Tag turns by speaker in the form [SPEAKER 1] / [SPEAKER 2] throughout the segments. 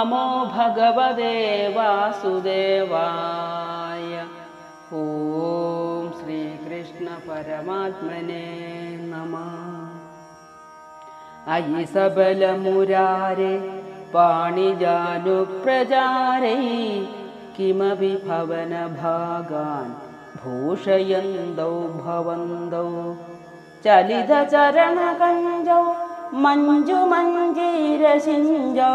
[SPEAKER 1] नमो भगवते वासुदेवाय। ॐ श्रीकृष्णपरमात्मने नमः। अयि सबलमुरारे पाणिजानुप्रजारै किमपि भवनभागान् भूषयन्तौ भवन्तौ മഞ്ജു മഞ്ജീര സിഞ്ചാ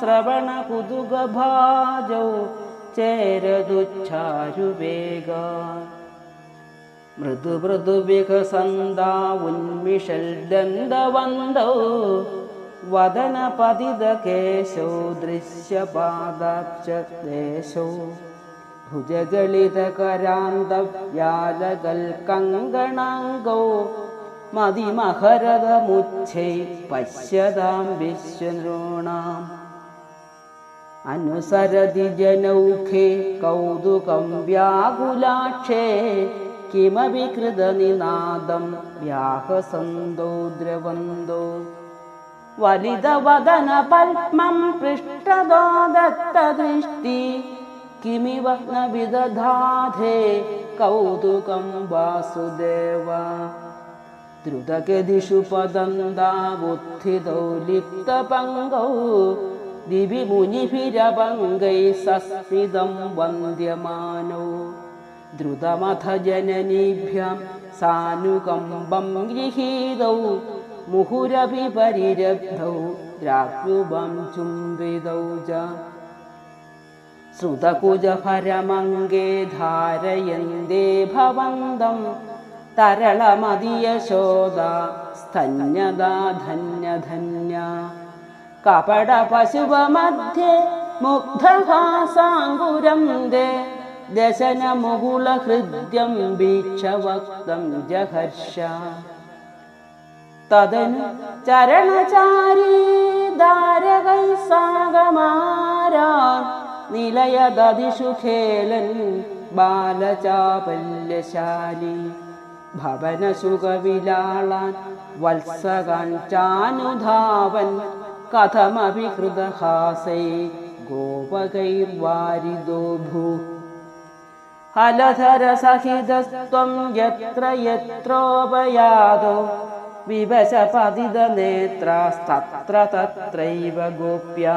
[SPEAKER 1] ശ്രവണ കുതുകഭാജൗ ചേരതുച്ഛാരുവേഗ മൃദു മൃദു വികസന്താ ഉന്മിഷൽ ദന്തവന്തൗ വദന പതിത കേശോ ദൃശ്യപാദാക്ഷേശോ ഭുജഗളിതകരാന്തവ്യാലകൽ കങ്കണാംഗോ मदिमहरदमुच्छै पश्यतां विश्वनॄणाम् अनुसरति जनौखे कौतुकं व्याकुलाक्षे किमपि कृतनिनादं व्याहसन्दौ द्रवन्दौ वलितवदनपद्मं पृष्ठदो दत्तदृष्टि किमिव न विदधाधे कौतुकं वासुदेव द्रुतगदिषु पदन्दावुत्थितौ लिप्तपङ्गौ दिवि मुनिभिरपङ्गैः सस्मितं वन्द्यमानौ द्रुतमथ जननीभ्यां सानुकम्बं गृहीतौ मुहुरपि परिरब्धौ द्राक्युबं चुम्बितौ च श्रुतकुजहरमङ्गे धारयन्ते भवन्तं तरलमदियशोदा स्तन्यदा धन्यधन्या कपटपशुवमध्ये मुग्धहासाङ्कुरं दे दशनमुकुलहृद्यं वीक्षवक्तं जहर्ष तदनु चरणचारी दारकैः सागमारा निलयदधिषु खेलन् बालचापल्यशाली वत्सकान् चानुधावन् कथमपि कृतहासै गोपकैर्वारिदो भूः हलधरसहितस्त्वं यत्र यत्रोपयादो विवशपतितनेत्रास्तत्र तत्रैव गोप्या।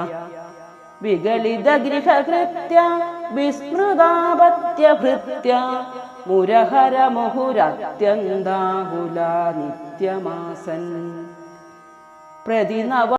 [SPEAKER 1] विगलितगृहकृत्या विस्मृतापत्यभृत्या മുരഹരമുഹുരത്യന്താകുല നിത്യമാസൻ. പ്രതിനവ